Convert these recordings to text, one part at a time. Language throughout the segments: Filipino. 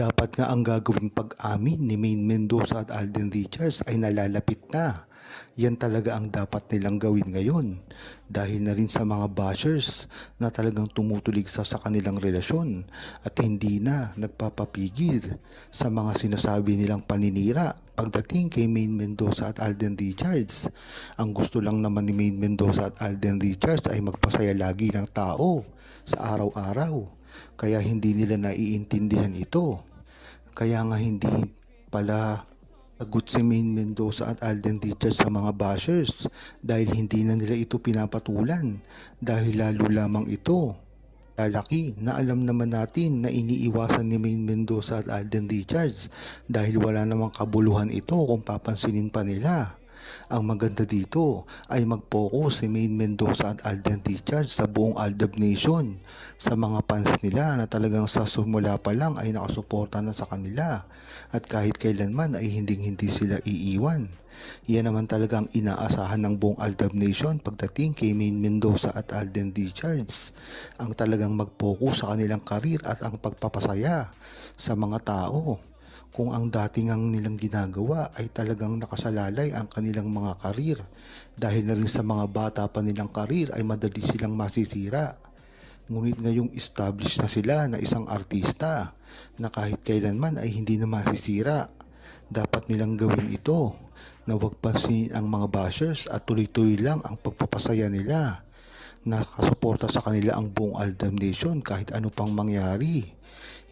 Dapat nga ang gagawing pag-amin ni Maine Mendoza at Alden Richards ay nalalapit na. Yan talaga ang dapat nilang gawin ngayon dahil na rin sa mga bashers na talagang tumutulig sa, sa kanilang relasyon at hindi na nagpapapigil sa mga sinasabi nilang paninira pagdating kay Maine Mendoza at Alden Richards. Ang gusto lang naman ni Maine Mendoza at Alden Richards ay magpasaya lagi ng tao sa araw-araw. Kaya hindi nila naiintindihan ito. Kaya nga hindi pala Agut si Maine Mendoza at Alden Richards sa mga bashers dahil hindi na nila ito pinapatulan dahil lalo lamang ito lalaki na alam naman natin na iniiwasan ni Maine Mendoza at Alden Richards dahil wala namang kabuluhan ito kung papansinin pa nila. Ang maganda dito ay mag-focus si Maine Mendoza at Alden Richards sa buong Aldab Nation sa mga fans nila na talagang sa sumula pa lang ay nakasuporta na sa kanila at kahit kailanman ay hindi hindi sila iiwan. Yan naman talagang inaasahan ng buong Aldab Nation pagdating kay Maine Mendoza at Alden Richards. Ang talagang mag-focus sa kanilang karir at ang pagpapasaya sa mga tao kung ang dating ang nilang ginagawa ay talagang nakasalalay ang kanilang mga karir dahil na rin sa mga bata pa nilang karir ay madali silang masisira. Ngunit ngayong established na sila na isang artista na kahit kailanman ay hindi na masisira. Dapat nilang gawin ito na huwag pansinin ang mga bashers at tuloy-tuloy lang ang pagpapasaya nila. Nakasuporta sa kanila ang buong Aldam Nation kahit ano pang mangyari.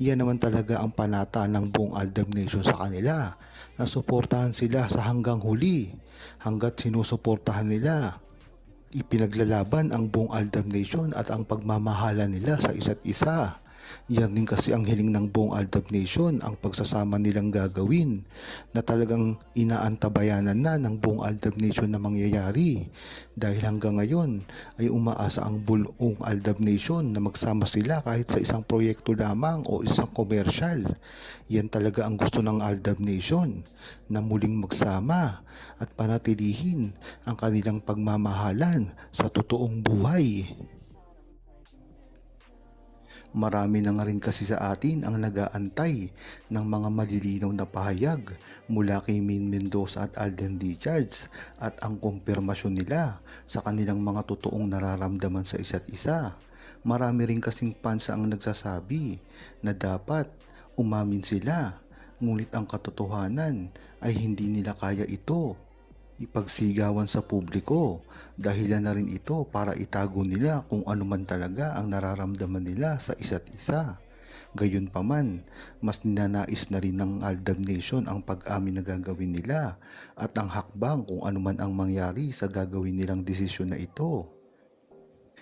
Yan naman talaga ang panata ng buong Aldam Nation sa kanila na suportahan sila sa hanggang huli hanggat sinusuportahan nila. Ipinaglalaban ang buong Aldam Nation at ang pagmamahala nila sa isa't isa. Yan din kasi ang hiling ng buong Aldab Nation ang pagsasama nilang gagawin na talagang inaantabayanan na ng buong Aldab Nation na mangyayari dahil hanggang ngayon ay umaasa ang buong Aldab Nation na magsama sila kahit sa isang proyekto lamang o isang komersyal. Yan talaga ang gusto ng Aldab Nation na muling magsama at panatilihin ang kanilang pagmamahalan sa totoong buhay. Marami na nga rin kasi sa atin ang nagaantay ng mga malilinaw na pahayag mula kay Maine Mendoza at Alden Richards at ang kumpirmasyon nila sa kanilang mga totoong nararamdaman sa isa't isa. Marami rin kasing fans ang nagsasabi na dapat umamin sila ngunit ang katotohanan ay hindi nila kaya ito ipagsigawan sa publiko. Dahilan na rin ito para itago nila kung ano man talaga ang nararamdaman nila sa isa't isa. Gayunpaman, mas ninanais na rin ng Aldab Nation ang pag-amin na gagawin nila at ang hakbang kung ano man ang mangyari sa gagawin nilang desisyon na ito.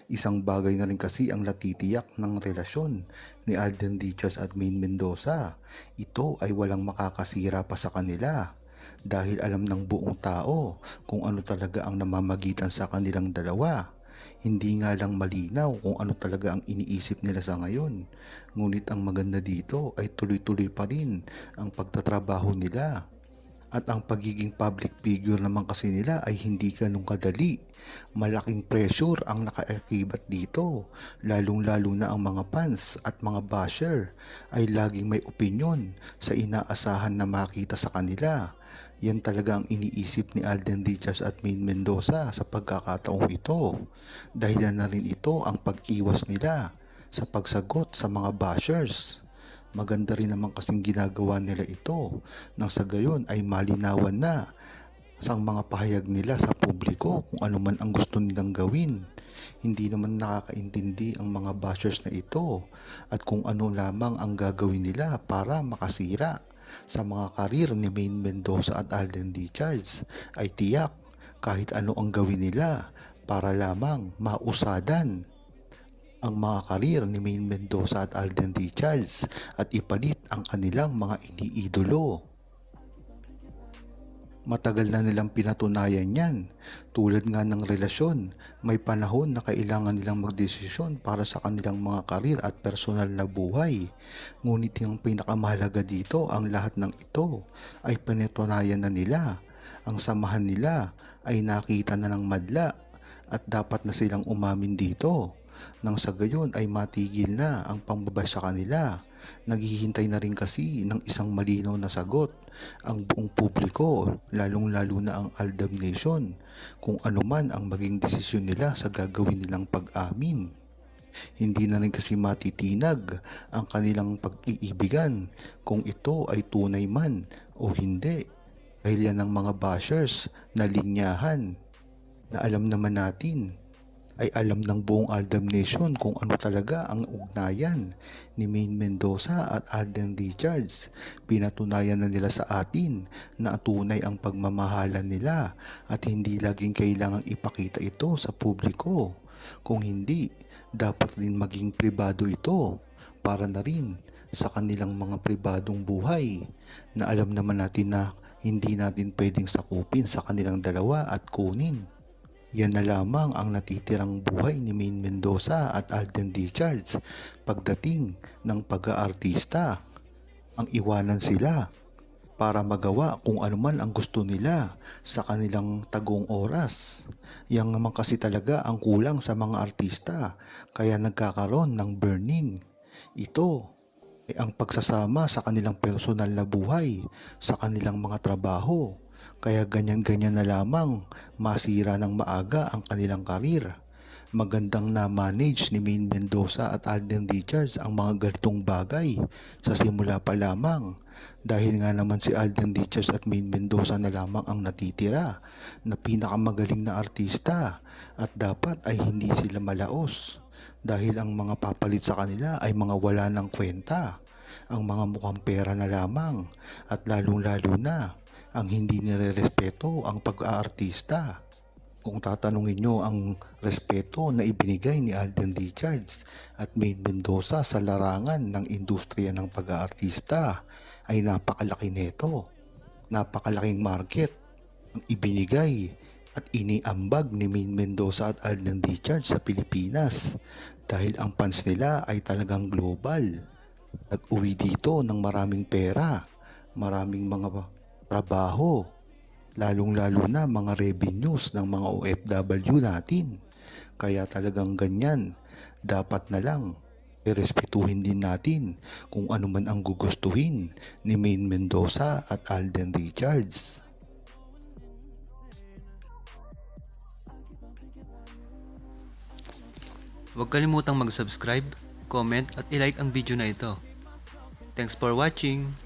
Isang bagay na rin kasi ang natitiyak ng relasyon ni Alden Richards at Maine Mendoza. Ito ay walang makakasira pa sa kanila dahil alam ng buong tao kung ano talaga ang namamagitan sa kanilang dalawa. Hindi nga lang malinaw kung ano talaga ang iniisip nila sa ngayon. Ngunit ang maganda dito ay tuloy-tuloy pa rin ang pagtatrabaho nila. At ang pagiging public figure naman kasi nila ay hindi ganun kadali. Malaking pressure ang nakaakibat dito. Lalong-lalo na ang mga fans at mga basher ay laging may opinion sa inaasahan na makita sa kanila. Yan talaga ang iniisip ni Alden Richards at Maine Mendoza sa pagkakataong ito. Dahil na rin ito ang pag-iwas nila sa pagsagot sa mga bashers. Maganda rin naman kasing ginagawa nila ito nang sa gayon ay malinawan na sa mga pahayag nila sa publiko kung ano man ang gusto nilang gawin. Hindi naman nakakaintindi ang mga bashers na ito at kung ano lamang ang gagawin nila para makasira sa mga karir ni Maine Mendoza at Alden Richards ay tiyak kahit ano ang gawin nila para lamang mausadan ang mga karir ni Maine Mendoza at Alden Richards at ipalit ang kanilang mga iniidolo. Matagal na nilang pinatunayan yan. Tulad nga ng relasyon, may panahon na kailangan nilang magdesisyon para sa kanilang mga karir at personal na buhay. Ngunit yung pinakamahalaga dito, ang lahat ng ito ay pinatunayan na nila. Ang samahan nila ay nakita na ng madla at dapat na silang umamin dito nang sa gayon ay matigil na ang pambabash sa kanila Naghihintay na rin kasi ng isang malinaw na sagot ang buong publiko, lalong-lalo na ang Aldam Nation, kung ano man ang maging desisyon nila sa gagawin nilang pag-amin. Hindi na rin kasi matitinag ang kanilang pag-iibigan kung ito ay tunay man o hindi. Dahil yan ang mga bashers na linyahan na alam naman natin ay alam ng buong Aldam Nation kung ano talaga ang ugnayan ni Maine Mendoza at Alden Richards. Pinatunayan na nila sa atin na tunay ang pagmamahalan nila at hindi laging kailangang ipakita ito sa publiko. Kung hindi, dapat rin maging pribado ito para na rin sa kanilang mga pribadong buhay na alam naman natin na hindi natin pwedeng sakupin sa kanilang dalawa at kunin. Yan na lamang ang natitirang buhay ni Maine Mendoza at Alden Richards pagdating ng pag-aartista. Ang iwanan sila para magawa kung ano man ang gusto nila sa kanilang tagong oras. Yang naman kasi talaga ang kulang sa mga artista kaya nagkakaroon ng burning. Ito ay ang pagsasama sa kanilang personal na buhay, sa kanilang mga trabaho. Kaya ganyan-ganyan na lamang masira ng maaga ang kanilang karir. Magandang na-manage ni Maine Mendoza at Alden Richards ang mga ganitong bagay sa simula pa lamang. Dahil nga naman si Alden Richards at Maine Mendoza na lamang ang natitira na pinakamagaling na artista at dapat ay hindi sila malaos dahil ang mga papalit sa kanila ay mga wala ng kwenta, ang mga mukhang pera na lamang at lalong-lalo na ang hindi nirerespeto ang pag-aartista. Kung tatanungin nyo ang respeto na ibinigay ni Alden Richards at Maine Mendoza sa larangan ng industriya ng pag-aartista ay napakalaki neto. Napakalaking market ang ibinigay at iniambag ni Maine Mendoza at Alden Richards sa Pilipinas dahil ang fans nila ay talagang global. Nag-uwi dito ng maraming pera, maraming mga trabaho, lalong-lalo na mga revenues ng mga OFW natin. Kaya talagang ganyan, dapat na lang irespetuhin din natin kung ano man ang gugustuhin ni Maine Mendoza at Alden Richards. Huwag kalimutang mag-subscribe, comment at ilike ang video na ito. Thanks for watching!